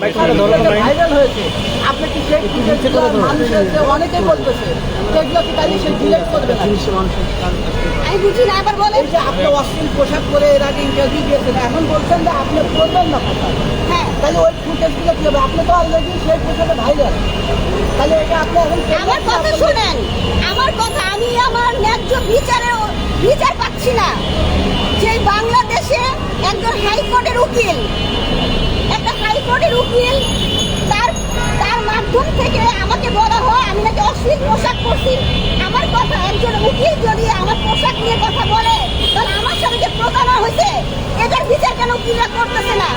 Viral হয়েছে। আপনি কি সেই মানুষের অনেকেই বলতেছে সেগুলো কি তাহলে সে ডিলেট করবে আমি বুঝি না আবার বলেন। যে আপনি অশ্লীল পোশাক পরে এর আগে ইন্টারভিউ দিয়েছেন এখন বলছেন যে আপনি করবেন না কথা। হ্যাঁ। তাহলে ওই ফুটেজগুলো কি হবে? আপনি তো অলরেডি সেই পোশাকে ভাইরাল তাহলে এটা আপনি এখন আমার কথা শুনেন। আমার কথা আমি আমার ন্যায্য বিচারের বিচার পাচ্ছি না। যে বাংলাদেশে একজন হাইকোর্টের উকিল উকিল তার তার মাধ্যম থেকে আমাকে বলা হয় আমি নাকি অশ্লীল পোশাক পরছি। আমার কথা একজন উকিল যদি আমার পোশাক নিয়ে কথা বলে তাহলে আমার সাথে যে প্রতারণা হয়েছে। এটার বিচার কেন উকিলরা করতেছে না?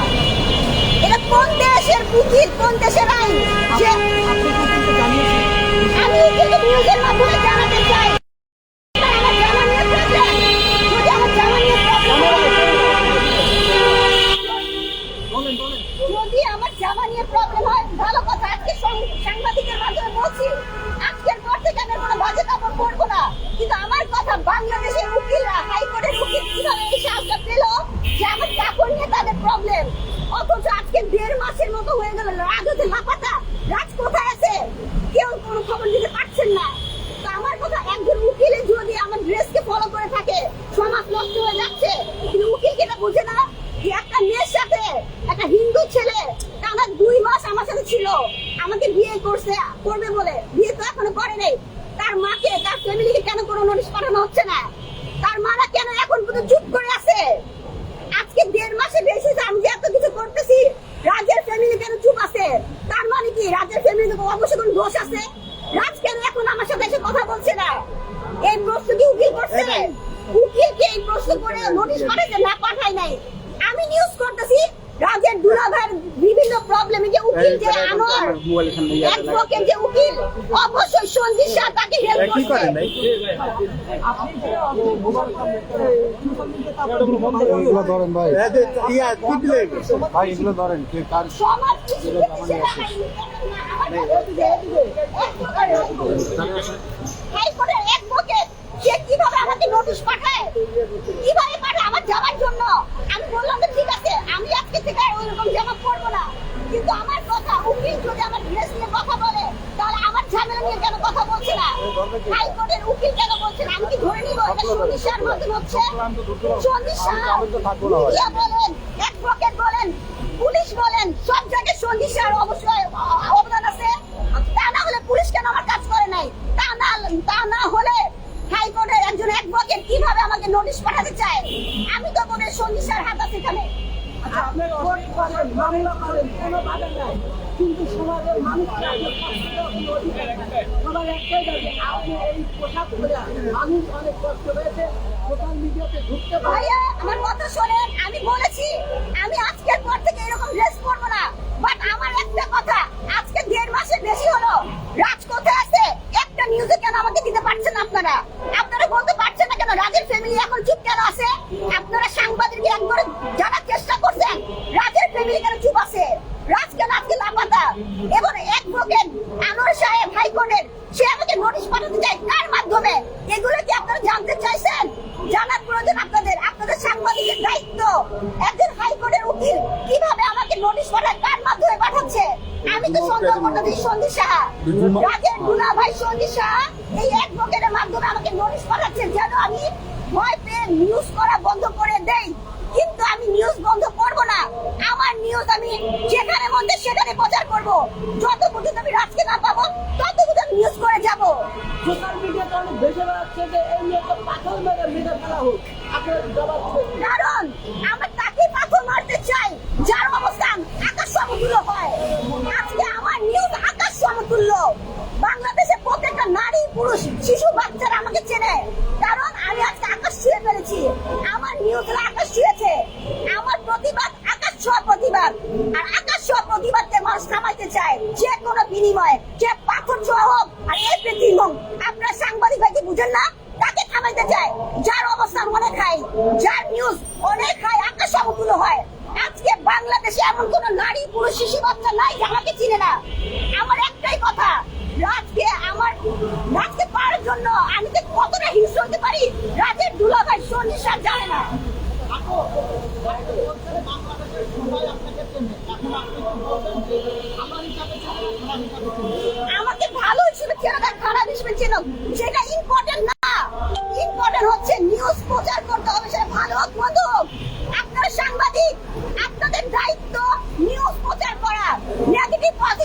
এটা কোন দেশের উকিল কোন দেশের আইন? আমি নিউজের মাধ্যমে যদি আমার জামা নিয়ে প্রবলেম হয়, ভালো কথা, আজকে সাংবাদিকের মাধ্যমে বলছি, আজকের পর থেকে আমি কোনো বাজে কাপড় পরবো না। কিন্তু আমার কথা বাংলাদেশের উকিলরা হাইকোর্টের উকিল কীভাবে এই সাহসটা পেল যে আমার কাপড় নিয়ে তাদের প্রবলেম অথচ আজকে দেড় মাসের মতো হয়ে গেল রাজ হতে লাপাতা রাজ কোথায় আছে কেউ কোনো খবর দিতে পারছেন না তো আমার কথা একজন উকিলে যদি আমার ড্রেসকে ফলো করে থাকে সমাজ নষ্ট হয়ে যাচ্ছে কিন্তু উকিল কিনা বুঝে না যে একটা মেয়ের সাথে একটা হিন্দু ছেলে টানা দুই মাস আমার সাথে ছিল। আমাকে বিয়ে করছে করবে বলে। বিয়ে তো এখনও করে নেই। তার মাকে তার ফ্যামিলিকে কেন কোনো নোটিশ পাঠানো হচ্ছে না? তার মারা কেন এখন পর্যন্ত চুপ করে আছে? আজকে দেড় মাসে বেশি আমি যে এত কিছু করতেছি রাজের ফ্যামিলি কেন চুপ আছে? তার মানে কি? রাজের ফ্যামিলি অবশ্যই কোনো দোষ আছে? রাজ কেন এখন আমার সাথে এসে কথা বলছে না? এই প্রশ্ন কি উকিল করছে? উকিলকে এই প্রশ্ন করে নোটিশ পাঠাইছে না পাঠাই নাই। আমি নিউজ করতেছি রাজের আনোয়ার অ্যাডভোকেট যে উকিল অবশ্যই সঞ্জিত শাহ তাকে হেল্প যে মোবাইল সোশ্যাল এগুলো ধরেন ভাই। ভাই এগুলো ধরেন কে কার সমাজ কি শিখেছে হাইকোর্টের অ্যাডভোকেট সে কীভাবে আমাকে নোটিশ পাঠায় কীভাবে পাঠায় আমার যাওয়ার জন্য আমি বললাম যে ঠিক আছে আমি আজকে থেকে আর ওইরকম জামা পরবো না কিন্তু আমার কথা উকিল যদি আমার ড্রেস নিয়ে কথা বলে তাহলে আমার ঝামেলা নিয়ে কেন কথা বলছে না হাইকোর্টের আমি অবশ্যই অবদান আছে। তা না হলে পুলিশ কেন আমার কাজ করে নাই? তা না তা না হলে হাইকোর্টের একজন অ্যাডভোকেট কীভাবে আমাকে নোটিশ পাঠাতে চায়? আমি তো মনে সন্ধিসার হাত আছে এখানে আচ্ছা আপনি কোর্ট করেন মামলা করেন কোনো বাধা নাই কিন্তু সমাজের মানুষকে। সবার একটাই দাবি, আপনি এই পোশাক পরে মানুষ অনেক কষ্ট হয়েছে সোশ্যাল মিডিয়াতে ঢুকতে পারে আমার কথা শোনেন, আমি বলেছি আমি আজকের পর থেকে এরকম ড্রেস পরবো না বাট আমার একটা কথা আজকে দেড় মাসের বেশি হলো রাজ কোথায় আছে একটা নিউজে কেন আমাকে দিতে পারছেন না আপনারা আপনারা বলতে পারছেন না কেন রাজের ফ্যামিলি এখন চুপ কেন আছে আপনারা সাংবাদিককে একবার জানার চেষ্টা করছেন রাজের ফ্যামিলি কেন চুপ আছে রাজ কেন আজকে লাপাতা এবং অ্যাডভোকেট আনোয়ার সাহেব হাইকোর্টের সে আমাকে নোটিশ পাঠাতে চায় কার মাধ্যমে এগুলো কি আপনারা জানতে চাইছেন? জানার প্রয়োজন আপনাদের। আপনাদের সাংবাদিকের দায়িত্ব। একজন হাইকোর্টের উকিল কীভাবে আমাকে নোটিশ পাঠায় কার মাধ্যমে পাঠাচ্ছে? আমি তো সন্দেহ করতেছি সন্দীপ সাহা। রাজের গুনা ভাই সন্দীপ সাহা এই অ্যাডভোকেটের মাধ্যমে আমাকে নোটিশ পাঠাচ্ছে যেন আমি ভয় পেয়ে নিউজ করা বন্ধ করে দেই। কিন্তু আমি নিউজ বন্ধ করব না। আমার নিউজ আমি যেখানে মধ্যে সেখানে প্রচার করব। যত বাংলাদেশে নারী, পুরুষ বাচ্চারা আমাকে চেনে। কারণ আমি আজকে আকাশ ছুঁয়ে আমার নিউজ আকাশ ছুঁয়েছে। আমার প্রতিবাদ আকাশ ছোঁয়া প্রতিবাদ। আর আকাশ ছোঁয়া প্রতিবাদকে মানুষ থামাইতে চায়। যে কোনো বিনিময়ে, যে পাথর ছোঁয়া হোক, আর হোক। আপনার সাংবাদিক ভাইকে বুঝেন না? তাকে থামাইতে চায়। যার অবস্থান অনেক হাই, যার নিউজ অনেক হাই, আকাশ সমতুল্য হয়। আজকে বাংলাদেশে এমন কোন নারী, পুরুষ, শিশু, বাচ্চা নাই যে আমাকে চিনে না। আমার একটাই কথা, রাজকে আমার, রাজকে পাওয়ার জন্য আমি যে কতটা হিংস্র হতে পারি, রাজের দুলাভাই সন্নিসার জানে না। Dai